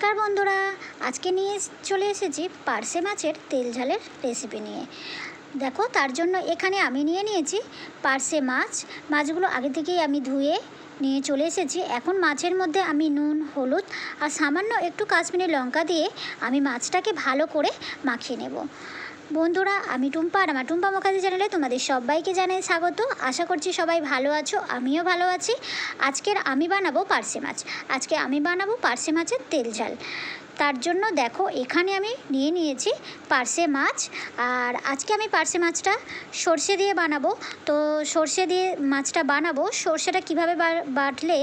নমস্কার বন্ধুরা, আজকে নিয়ে চলে এসেছি পার্সে মাছের তেল ঝালের রেসিপি নিয়ে। দেখো, তার জন্য এখানে আমি নিয়ে নিয়েছি পার্সে মাছ। মাছগুলো আগে থেকেই আমি ধুয়ে নিয়ে চলে এসেছি। এখন মাছের মধ্যে আমি নুন, হলুদ আর সামান্য একটু কাশ্মীরি লঙ্কা দিয়ে আমি মাছটাকে ভালো করে মাখিয়ে নেব। বন্ধুরা, আমি টুম্পা আর আমার টুম্পা মুখার্জি চ্যানেলে তোমাদের সবাইকে জানাই স্বাগত। আশা করছি সবাই ভালো আছো, আমিও ভালো আছি। আজকের আমি বানাবো পার্সে মাছ। আজকে আমি বানাবো পার্সে মাছের তেল ঝাল। তার জন্য দেখো, এখানে আমি নিয়ে নিয়েছি পার্সে মাছ। আর আজকে আমি পার্সে মাছটা সর্ষে দিয়ে বানাবো। তো সর্ষে দিয়ে মাছটা বানাবো। সর্ষেটা কীভাবে বাটলে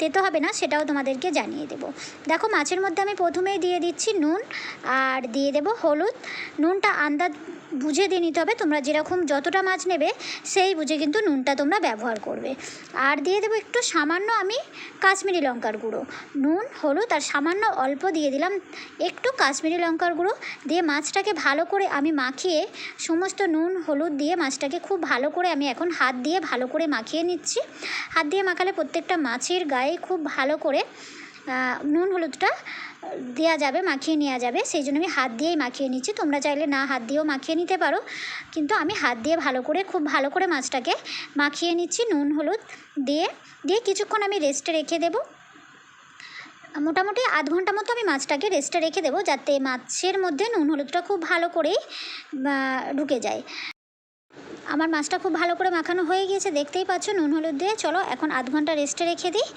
তেতো হবে না সেটাও তোমাদেরকে জানিয়ে দেবো। দেখো, মাছের মধ্যে আমি প্রথমেই দিয়ে দিচ্ছি নুন। আর দিয়ে দেবো হলুদ। নুনটা আন্দাজ বুঝে দিয়ে নিতে হবে তোমরা যেরকম যতটা মাছ নেবে, সেই বুঝে কিন্তু নুনটা তোমরা ব্যবহার করবে। আর দিয়ে দেবো একটু সামান্য আমি কাশ্মীরি লঙ্কার গুঁড়ো। নুন, হলুদ আর সামান্য অল্প দিয়ে দিলাম একটু কাশ্মীরি লঙ্কার গুঁড়ো। দিয়ে মাছটাকে ভালো করে আমি মাখিয়ে, সমস্ত নুন, হলুদ দিয়ে মাছটাকে খুব ভালো করে আমি এখন হাত দিয়ে ভালো করে মাখিয়ে নিচ্ছি। হাত দিয়ে মাখালে প্রত্যেকটা মাছের গায়ে খুব ভালো করে নুন হলুদটা দেওয়া যাবে, মাখিয়ে নেওয়া যাবে। সেই জন্য আমি হাত দিয়েই মাখিয়ে নিচ্ছি। তোমরা চাইলে না হাত দিয়েও মাখিয়ে নিতে পারো। কিন্তু আমি হাত দিয়ে ভালো করে, খুব ভালো করে মাছটাকে মাখিয়ে নিচ্ছি নুন, হলুদ দিয়ে। দিয়ে কিছুক্ষণ আমি রেস্টে রেখে দেবো। মোটামুটি আধ ঘণ্টা মতো আমি মাছটাকে রেস্টে রেখে দেবো, যাতে মাছের মধ্যে নুন, হলুদটা খুব ভালো করেই ঢুকে যায়। আমার মাছটা খুব ভালো করে মাখানো হয়ে গিয়েছে, দেখতেই পাচ্ছ নুন হলুদ দিয়ে। চলো এখন আধ ঘণ্টা রেস্টে রেখে দিই।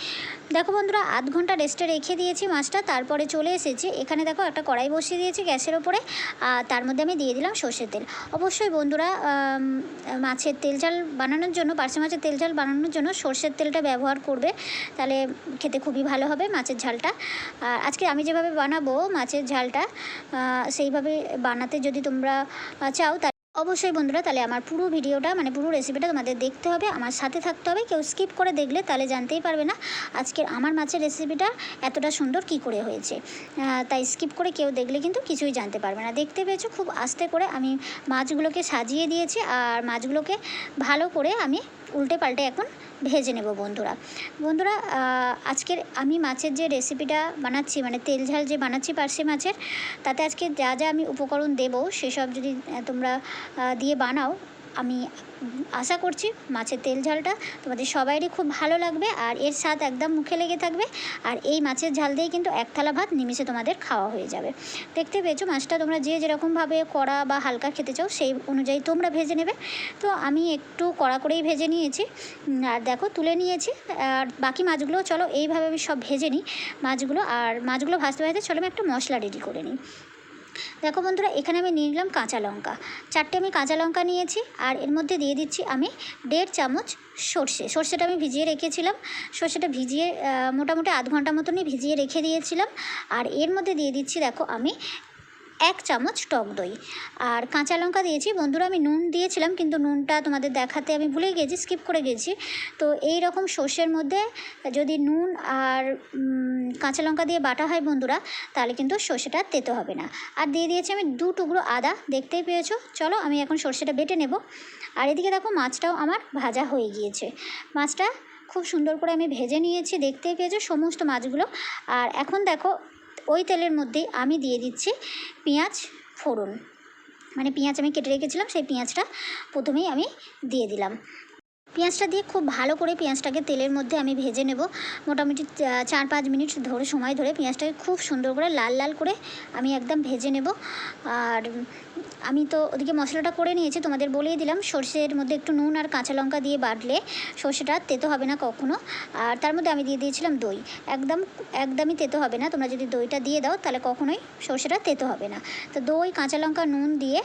দেখো বন্ধুরা, আধ ঘণ্টা রেস্টে রেখে দিয়েছি মাছটা, তারপরে চলে এসেছি। এখানে দেখো একটা কড়াই বসিয়ে দিয়েছি গ্যাসের ওপরে, আর তার মধ্যে আমি দিয়ে দিলাম সর্ষের তেল। অবশ্যই বন্ধুরা মাছের তেল ঝাল বানানোর জন্য পার্সে মাছের তেল ঝাল বানানোর জন্য সর্ষের তেলটা ব্যবহার করবে, তাহলে খেতে খুবই ভালো হবে মাছের ঝালটা। আর আজকে আমি যেভাবে বানাবো মাছের ঝালটা সেইভাবে বানাতে যদি তোমরা চাও অবশ্যই বন্ধুরা, তাহলে আমার পুরো ভিডিওটা মানে পুরো রেসিপিটা তোমাদের দেখতে হবে, আমার সাথে থাকতে হবে, কেউ স্কিপ করে দেখলে তাহলে জানতেই পারবে না আজকের আমার মাছের রেসিপিটা এতটা সুন্দর কি করে হয়েছে। তাই স্কিপ করে কেউ দেখলে কিন্তু কিছুই জানতে পারবে না। দেখতে পেয়েছ খুব আস্তে করে আমি মাছগুলোকে সাজিয়ে দিয়েছি, আর মাছগুলোকে ভালো করে আমি উল্টে পাল্টে এখন ভেজে নেব বন্ধুরা। বন্ধুরা আজকের আমি মাছের যে রেসিপিটা বানাচ্ছি মানে তেল ঝাল যে বানাচ্ছি পার্সে মাছের, তাতে আজকে যা যা আমি উপকরণ দেবো, সেসব যদি তোমরা দিয়ে বানাও আমি আশা করছি মাছের তেল ঝালটা তোমাদের সবাইরই খুব ভালো লাগবে আর এর স্বাদ একদম মুখে লেগে থাকবে। আর এই মাছের ঝাল দিয়েই কিন্তু এক থালা ভাত নিমিষে তোমাদের খাওয়া হয়ে যাবে। দেখতে পেয়েছ মাছটা তোমরা যে যেরকমভাবে কড়া বা হালকা খেতে চাও সেই অনুযায়ী তোমরা ভেজে নেবে। তো আমি একটু কড়া করেই ভেজে নিয়েছি। আর দেখো তুলে নিয়েছি। আর বাকি মাছগুলো চলো এইভাবে আমি সব ভেজে নিই মাছগুলো। আর মাছগুলো ভাজতে ভাজতে চলো আমি একটা মশলা রেডি করে নিই। দেখো বন্ধুরা, এখানে আমি নিয়ে নিলাম কাঁচা লঙ্কা। চারটে আমি কাঁচা লঙ্কা নিয়েছি, আর এর মধ্যে দিয়ে দিচ্ছি আমি দেড় চামচ সর্ষে। সর্ষেটা আমি ভিজিয়ে রেখেছিলাম। সর্ষেটা ভিজিয়ে মোটামুটি আধ ঘণ্টা মতনই ভিজিয়ে রেখে দিয়েছিলাম। আর এর মধ্যে দিয়ে দিচ্ছি, দেখো আমি এক চামচ টক দই। আর কাঁচা লঙ্কা দিয়েছি, বন্ধুরা আমি নুন দিয়েছিলাম, কিন্তু নুনটা তোমাদের দেখাতে আমি ভুলে গেছি, স্কিপ করে গেছি। তো এই রকম সর্ষের মধ্যে যদি নুন আর কাঁচা লঙ্কা দিয়ে বাটা হয় বন্ধুরা, তাহলে কিন্তু সর্ষেটা তেতো হবে না। আর দিয়ে দিয়েছি আমি দু টুকরো আদা, দেখতেই পেয়েছ? চলো আমি এখন সর্ষেটা বেটে নেব। আর এদিকে দেখো মাছটাও আমার ভাজা হয়ে গিয়েছে। মাছটা খুব সুন্দর করে আমি ভেজে নিয়েছি, দেখতেই পেয়েছ সমস্ত মাছগুলো। আর এখন দেখো, ওই তেলের মধ্যেই আমি দিয়ে দিচ্ছি পেঁয়াজ ফোড়ন। মানে পেঁয়াজ আমি কেটে রেখেছিলাম, সেই পেঁয়াজটা প্রথমেই আমি দিয়ে দিলাম। পেঁয়াজটা দিয়ে খুব ভালো করে পেঁয়াজটাকে তেলের মধ্যে আমি ভেজে নেব। মোটামুটি চার পাঁচ মিনিট ধরে সময় ধরে পেঁয়াজটাকে খুব সুন্দর করে লাল লাল করে আমি একদম ভেজে নেব। আর আমি তো ওদিকে মশলাটা করে নিয়েছি, তোমাদের বলেই দিলাম, সর্ষের মধ্যে একটু নুন আর কাঁচা লঙ্কা দিয়ে বাটলে সর্ষেটা তেতো হবে না কখনো। আর তার মধ্যে আমি দিয়ে দিয়েছিলাম দই। একদম, একদমই তেতো হবে না, তোমরা যদি দইটা দিয়ে দাও তাহলে কখনোই সর্ষেটা তেতো হবে না। তো দই, কাঁচা লঙ্কা, নুন দিয়ে,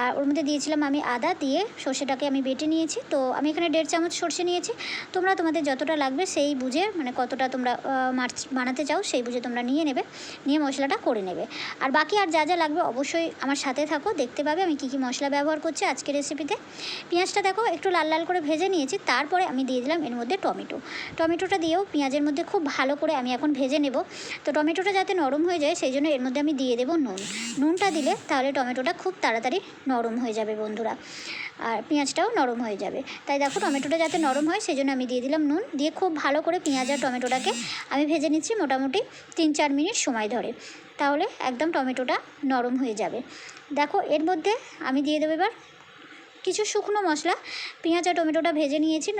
আর ওর মধ্যে দিয়েছিলাম আমি আদা দিয়ে সর্ষেটাকে আমি বেটে নিয়েছি। তো আমি এখানে দেড় চামচ সর্ষে নিয়েছি। তোমরা তোমাদের যতটা লাগবে সেই বুঝে মানে কতটা তোমরা মাছ বানাতে চাও সেই বুঝে তোমরা নিয়ে নেবে, নিয়ে মশলাটা করে নেবে। আর বাকি আর যা যা লাগবে অবশ্যই আমার সাথে থাকো, দেখতে পাবে আমি কী কী মশলা ব্যবহার করছি আজকের রেসিপিতে পেঁয়াজটা দেখো, একটু লাল লাল করে ভেজে নিয়েছি, তারপরে আমি দিয়ে দিলাম এর মধ্যে টমেটো। টমেটোটা দিয়েও পেঁয়াজের মধ্যে খুব ভালো করে আমি এখন ভেজে নেব। তো টমেটোটা যাতে নরম হয়ে যায় সেই জন্য এর মধ্যে আমি দিয়ে দেবো নুন। নুনটা দিলে তাহলে টমেটোটা খুব তাড়াতাড়ি নরম হয়ে যাবে বন্ধুরা। আর পেঁয়াজটাও নরম হয়ে যাবে। তাই দেখো টমেটোটা যাতে নরম হয়, সেই আমি দিয়ে দিলাম নুন। দিয়ে খুব ভালো করে পেঁয়াজ আর টমেটোটাকে আমি ভেজে নিচ্ছি মোটামুটি তিন চার মিনিট সময় ধরে। তাহলে একদম টমেটোটা নরম হয়ে যাবে। দেখো, এর মধ্যে আমি দিয়ে দেবো এবার কিছু শুকনো মশলা। পেঁয়াজ আর টমেটোটা ভেজে নিয়েছি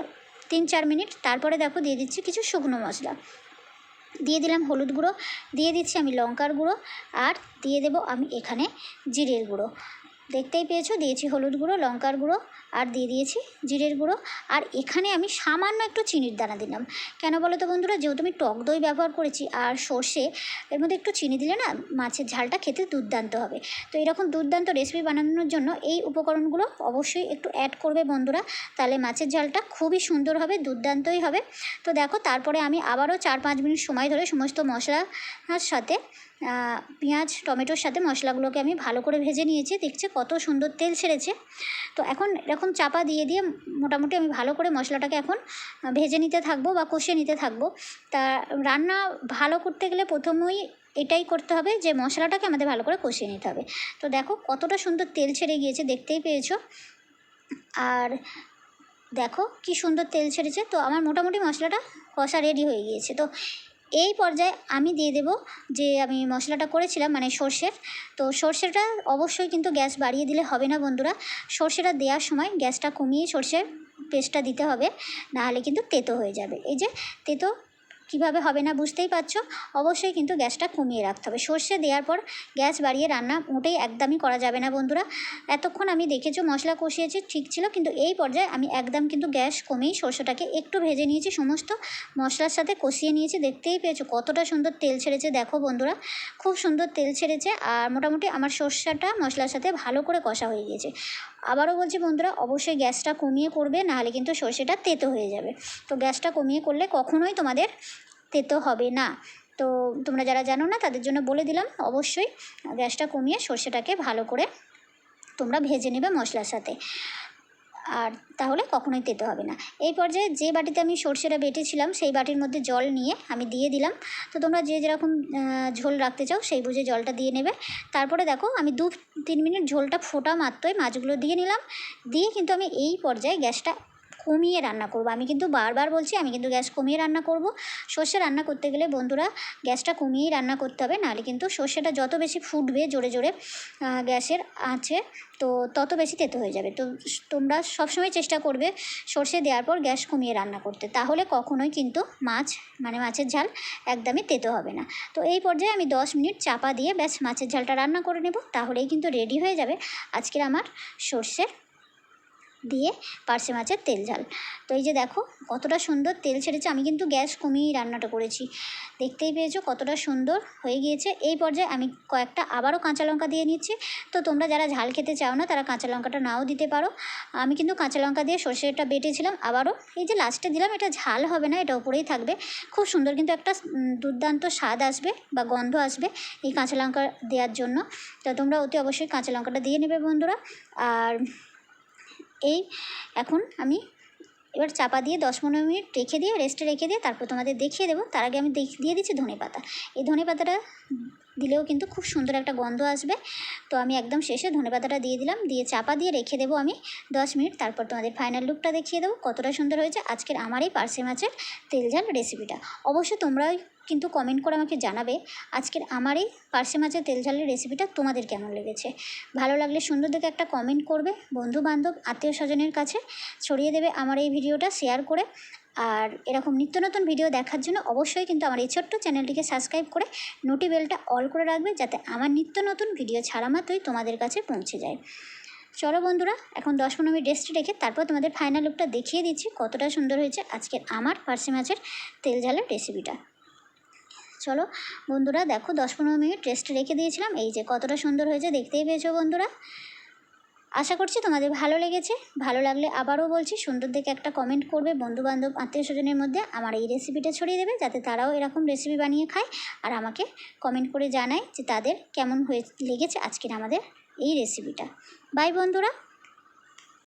তিন চার মিনিট। তারপরে দেখো, দিয়ে দিচ্ছি কিছু শুকনো মশলা। দিয়ে দিলাম হলুদ গুঁড়ো, দিয়ে দিচ্ছি আমি লঙ্কার গুঁড়ো, আর দিয়ে দেবো আমি এখানে জিরের গুঁড়ো। দেখতেই পেয়েছ? দিয়েছি হলুদ গুঁড়ো, লঙ্কার গুঁড়ো, আর দিয়ে দিয়েছি জিরের গুঁড়ো। আর এখানে আমি সামান্য একটু চিনির দানা দিলাম। কেন বলো তো বন্ধুরা? যেহেতু আমি টক দই ব্যবহার করেছি আর সর্ষে, এর মধ্যে একটু চিনি দিলে না মাছের ঝালটা খেতে দুর্দান্ত হবে। তো এরকম দুর্দান্ত রেসিপি বানানোর জন্য এই উপকরণগুলো অবশ্যই একটু অ্যাড করবে বন্ধুরা। তাহলে মাছের ঝালটা খুবই সুন্দর হবে, দুর্দান্তই হবে। তো দেখো, তারপরে আমি আবারও চার পাঁচ মিনিট সময় ধরে সমস্ত মশলার সাথে পেঁয়াজ, টমেটোর সাথে মশলাগুলোকে আমি ভালো করে ভেজে নিয়েছি। দেখছে কত সুন্দর তেল ছেড়েছে। তো এখন এরকম চাপা দিয়ে দিয়ে মোটামুটি আমি ভালো করে মশলাটাকে এখন ভেজে নিতে থাকব বা কষিয়ে নিতে থাকব। তা রান্না ভালো করতে গেলে প্রথমেই এটাই করতে হবে যে মশলাটাকে আমাদের ভালো করে কষিয়ে নিতে হবে। তো দেখো কতটা সুন্দর তেল ছেড়ে গিয়েছে, দেখতেই পেয়েছ। আর দেখো কি সুন্দর তেল ছেড়েছে, তো আমার মোটামুটি মশলাটা কষা রেডি হয়ে গিয়েছে। তো এই পর্যায়ে আমি দিয়ে দেব যে আমি মশলাটা করেছিলাম মানে সর্ষের তো সর্ষেটা অবশ্যই কিন্তু গ্যাস বাড়িয়ে দিলে হবে না বন্ধুরা। সর্ষেটা দেওয়ার সময় গ্যাসটা কমিয়ে সর্ষের পেস্টটা দিতে হবে, নাহলে কিন্তু তেতো হয়ে যাবে। এই যে তেতো কীভাবে হবে না বুঝতেই পারছ? অবশ্যই কিন্তু গ্যাসটা কমিয়ে রাখতে হবে। সর্ষে দেওয়ার পর গ্যাস বাড়িয়ে রান্না মোটেই একদমই করা যাবে না বন্ধুরা। এতক্ষণ আমি দেখেছ মশলা কষিয়েছি, ঠিক ছিল। কিন্তু এই পর্যায়ে আমি একদম কিন্তু গ্যাস কমিয়ে সর্ষেটাকে একটু ভেজে নিয়েছি। সমস্ত মশলার সাথে কষিয়ে নিয়েছি। দেখতেই পেয়েছ কতটা সুন্দর তেল ছেড়েছে। দেখো বন্ধুরা, খুব সুন্দর তেল ছেড়েছে। আর মোটামুটি আমার সর্ষেটা মশলার সাথে ভালো করে কষা হয়ে গিয়েছে। আবারও বলছি বন্ধুরা, অবশ্যই গ্যাসটা কমিয়ে করবে, নাহলে কিন্তু সর্ষেটা তেতো হয়ে যাবে। তো গ্যাসটা কমিয়ে করলে কখনোই তোমাদের তেতো হবে না। তো তোমরা যারা জানো না, তাদের জন্য বলে দিলাম, অবশ্যই গ্যাসটা কমিয়ে সর্ষেটাকে ভালো করে তোমরা ভেজে নেবে মশলার সাথে। আর তাহলে কখনোই তেতে হবে না। এই পর্যায়ে যে বাটিতে আমি সর্ষেটা বেটেছিলাম, সেই বাটির মধ্যে জল নিয়ে আমি দিয়ে দিলাম। তো তোমরা যে যেরকম ঝোল রাখতে চাও সেই বুঝে জলটা দিয়ে নেবে। তারপরে দেখো, আমি দু তিন মিনিট ঝোলটা ফোটা মাত্রই মাছগুলো দিয়ে নিলাম। দিয়ে কিন্তু আমি এই পর্যায়ে গ্যাসটা কমিয়ে রান্না করব। আমি কিন্তু বারবার বলছি, আমি কিন্তু গ্যাস কমিয়ে রান্না করব। সর্ষে রান্না করতে গেলে বন্ধুরা গ্যাসটা কমিয়েই রান্না করতে হবে, নাহলে কিন্তু সর্ষেটা যত বেশি ফুটবে জোরে জোরে গ্যাসের আছে, তো তত বেশি তেতো হয়ে যাবে। তো তোমরা সবসময় চেষ্টা করবে সর্ষে দেওয়ার পর গ্যাস কমিয়ে রান্না করতে। তাহলে কখনোই কিন্তু মাছ মানে মাছের ঝাল একদমই তেতো হবে না। তো এই পর্যায়ে আমি দশ মিনিট চাপা দিয়ে ব্যাস মাছের ঝালটা রান্না করে নেব, তাহলেই কিন্তু রেডি হয়ে যাবে আজকের আমার সর্ষের দিয়ে পার্শে মাছের তেল ঝাল। তো এই যে দেখো, কতটা সুন্দর তেল ছেড়েছে। আমি কিন্তু গ্যাস কমিয়েই রান্নাটা করেছি। দেখতেই পেয়েছ কতটা সুন্দর হয়ে গিয়েছে। এই পর্যায়ে আমি কয়েকটা আবারও কাঁচা লঙ্কা দিয়ে নিচ্ছি। তো তোমরা যারা ঝাল খেতে চাও না, তারা কাঁচা লঙ্কাটা নাও দিতে পারো। আমি কিন্তু কাঁচা লঙ্কা দিয়ে সর্ষেটা বেটেছিলাম আবারও। এই যে লাস্টে দিলাম, এটা ঝাল হবে না, এটা উপরেই থাকবে। খুব সুন্দর কিন্তু একটা দুর্দান্ত স্বাদ আসবে বা গন্ধ আসবে এই কাঁচা লঙ্কা দেওয়ার জন্য। তো তোমরা অতি অবশ্যই কাঁচা লঙ্কাটা দিয়ে নেবে বন্ধুরা। আর এই এখন আমি এবার চাপা দিয়ে দশ পনেরো মিনিট রেখে দিয়ে রেস্টে রেখে দিয়ে তারপর তোমাদের দেখিয়ে দেবো। তার আগে আমি দিয়ে দিচ্ছি ধনে পাতা এই ধনে পাতাটা দিলেও কিন্তু খুব সুন্দর একটা গন্ধ আসবে। তো আমি একদম শেষে ধনে পাতাটা দিয়ে দিলাম, দিয়ে চাপা দিয়ে রেখে দেবো আমি দশ মিনিট। তারপর তোমাদের ফাইনাল লুকটা দেখিয়ে দেবো, কতটা সুন্দর হয়েছে। আজকের আমার এই পার্সে মাছের তেল ঝাল রেসিপিটা অবশ্যই তোমরাই কিন্তু কমেন্ট করে আমাকে জানাবে, আজকের আমার এই পার্সে মাছের তেল ঝালের রেসিপিটা তোমাদের কেমন লেগেছে। ভালো লাগলে সুন্দর দেখে একটা কমেন্ট করবে বন্ধু বান্ধব আত্মীয় স্বজনের কাছে ছড়িয়ে দেবে আমার এই ভিডিওটা শেয়ার করে। আর এরকম নিত্য নতুন ভিডিও দেখার জন্য অবশ্যই কিন্তু আমার এই ছোট্ট চ্যানেলটিকে সাবস্ক্রাইব করে নোটি বেলটা অল করে রাখবে যাতে আমার নিত্য নতুন ভিডিও ছাড়া মাত্রই তোমাদের কাছে পৌঁছে যায়। চলো বন্ধুরা, এখন দশ পনেরো মিনিট রেস্ট রেখে তারপর তোমাদের ফাইনাল লুকটা দেখিয়ে দিচ্ছি, কতটা সুন্দর হয়েছে আজকের আমার পার্সে মাছের তেল ঝালের রেসিপিটা চলো বন্ধুরা, দেখো দশ পনেরো মিনিট রেস্ট রেখে দিয়েছিলাম, এই যে কতটা সুন্দর হয়েছে দেখতেই পেয়েছ বন্ধুরা। আশা করছি তোমাদের ভালো লেগেছে। ভালো লাগলে আবারও বলছি, সুন্দর দেখে একটা কমেন্ট করবে বন্ধুবান্ধব আত্মীয় স্বজনের মধ্যে। আমার এই রেসিপিটা ছড়িয়ে দেবে যাতে তারাও এরকম রেসিপি বানিয়ে খায়। আর আমাকে কমেন্ট করে জানায় যে তাদের কেমন হয়ে লেগেছে আজকের আমাদের এই রেসিপিটা বাই বন্ধুরা।